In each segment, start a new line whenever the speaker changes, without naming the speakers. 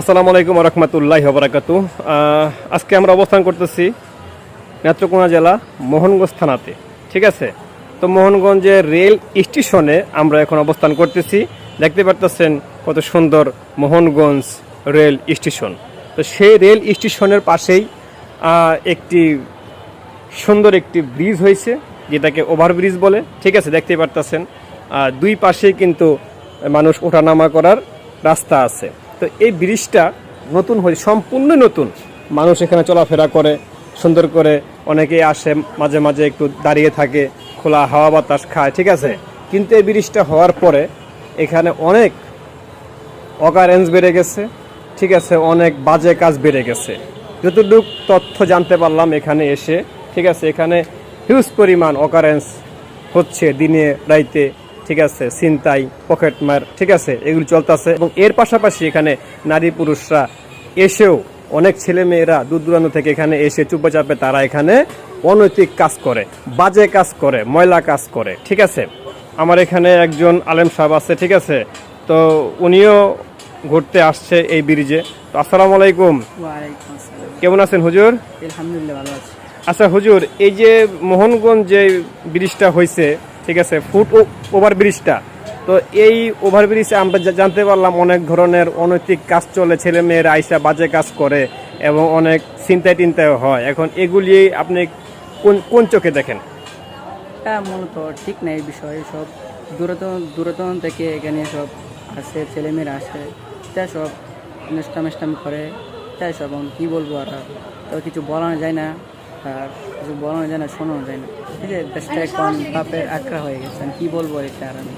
আসসালামু আলাইকুম রহমতুল্লাহ বরাকাতু আজকে আমরা অবস্থান করতেছি নেত্রকোনা জেলা মোহনগঞ্জ থানাতে, ঠিক আছে? তো মোহনগঞ্জের রেল স্টেশনে আমরা এখন অবস্থান করতেছি। দেখতে পারতেছেন কত সুন্দর মোহনগঞ্জ রেল স্টেশন। তো সেই রেল স্টেশনের পাশেই একটি সুন্দর একটি ব্রিজ হয়েছে, যেটাকে ওভারব্রিজ বলে, ঠিক আছে? দেখতে পারতেছেন। দুই পাশেই কিন্তু মানুষ ওঠানামা করার রাস্তা আছে। তো এই ব্রিজটা নতুন হয়ে সম্পূর্ণ নতুন। মানুষ এখানে চলাফেরা করে, সুন্দর করে অনেকেই আসে, মাঝে মাঝে একটু দাঁড়িয়ে থাকে, খোলা হাওয়া বাতাস খায়, ঠিক আছে? কিন্তু এই ব্রিজটা হওয়ার পরে এখানে অনেক অকারেন্স বেড়ে গেছে, ঠিক আছে? অনেক বাজে কাজ বেড়ে গেছে। যতটুক তথ্য জানতে পারলাম এখানে এসে, ঠিক আছে? এখানে হিউজ পরিমাণ অকারেন্স হচ্ছে দিনে, রাইতে। ঠিক আছে ছিনতাই পকেটমার ঠিক আছে এগুলো চলতেছে। এবং এর পাশাপাশি এখানে নারী পুরুষরা এসেও অনেক ছেলে মেয়েরা দূর দূরান্ত থেকে এখানে এসে চুপচাপে তারা এখানে অনৈতিক কাজ করে বাজে কাজ করে ময়লা কাজ করে ঠিক আছে? আমার এখানে একজন আলেম সাহেব আছে ঠিক আছে? তো উনিও ঘুরতে আসছে এই ব্রিজে। তো আসসালামু আলাইকুম। কেমন আছেন হুজুর?
আলহামদুলিল্লাহ ভালো আছি।
আচ্ছা হুজুর এই যে মোহনগঞ্জ যে ব্রিজটা হয়েছে ঠিক আছে, ফুট ওভার ব্রিজটা তো এই ওভার ব্রিজে আমরা জানতে পারলাম অনেক ধরনের অনৈতিক কাজ চলে ছেলে মেয়েরা আইসা বাজে কাজ করে এবং অনেক চিন্তায় টিন্তায় হয়। এখন এগুলি আপনি কোন কোন চোখে দেখেন?
এটা মূলত ঠিক না এই বিষয়ে সব দূরতন দূরতন থেকে এখানে সব আসে, ছেলেমেয়েরা আসে, এটা সব নেস্টাম মেস্টাম করে তাই সব কী বলব আর, তো কিছু বলানো যায় না। কিছু বলানো যায় না শোনানো যায় না। ঠিক আছে দেশটা এখন পাপের আঁকড়া হয়ে গেছে আমি কী বলব এটা আর আমি?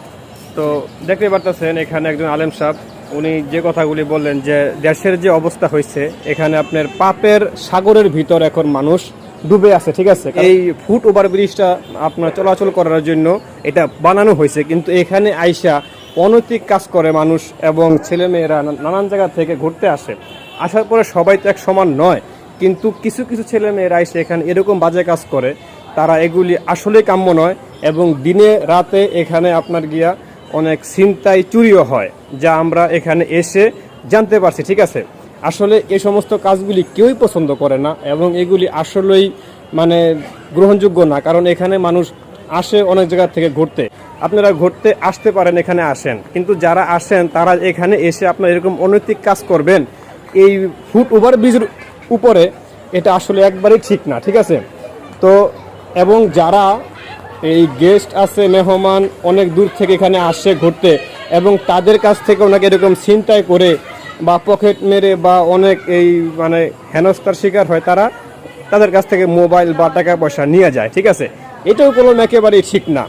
তো দেখতে পারতেছেন এখানে একজন আলেম সাহেব উনি যে কথাগুলি বললেন যে দেশের যে অবস্থা হয়েছে এখানে আপনার পাপের সাগরের ভিতর এখন মানুষ ডুবে আছে ঠিক আছে? এই ফুট ওভার ব্রিজটা আপনার চলাচল করার জন্য এটা বানানো হয়েছে কিন্তু এখানে আইসা অনৈতিক কাজ করে মানুষ এবং ছেলেমেয়েরা নানান জায়গা থেকে ঘুরতে আসে। আসার পরে সবাই তো এক সমান নয়। কিন্তু কিছু কিছু ছেলে মেয়েরা এসে এখানে এরকম বাজে কাজ করে। তারা এগুলি আসলে কাম্য নয় এবং দিনে রাতে এখানে আপনার গিয়া অনেক ছিনতাই চুরিও হয়, যা আমরা এখানে এসে জানতে পারছি, ঠিক আছে? আসলে এই সমস্ত কাজগুলি কেউই পছন্দ করে না এবং এগুলি আসলেই মানে গ্রহণযোগ্য না, কারণ এখানে মানুষ আসে অনেক জায়গা থেকে ঘুরতে। আপনারা ঘুরতে আসতে পারেন, এখানে আসেন। কিন্তু যারা আসেন, তারা এখানে এসে আপনার এরকম অনৈতিক কাজ করবেন। এই ফুট ওভার ব্রিজের উপরে, এটা আসলে একবারই ঠিক না, ঠিক আছে? তো, এবং যারা এই গেস্ট আছে, মেহমান, অনেক দূর থেকে এখানে আসে ঘুরতে, এবং তাদের কাছ থেকে ওনাকে এরকম ছিনতাই করে বা পকেট মেরে বা অনেক এই মানে হেনস্থার শিকার হয় তারা, তাদের কাছ থেকে মোবাইল বা টাকা পয়সা নিয়ে যায়, ঠিক আছে? এটাও কোনো একেবারেই ঠিক না।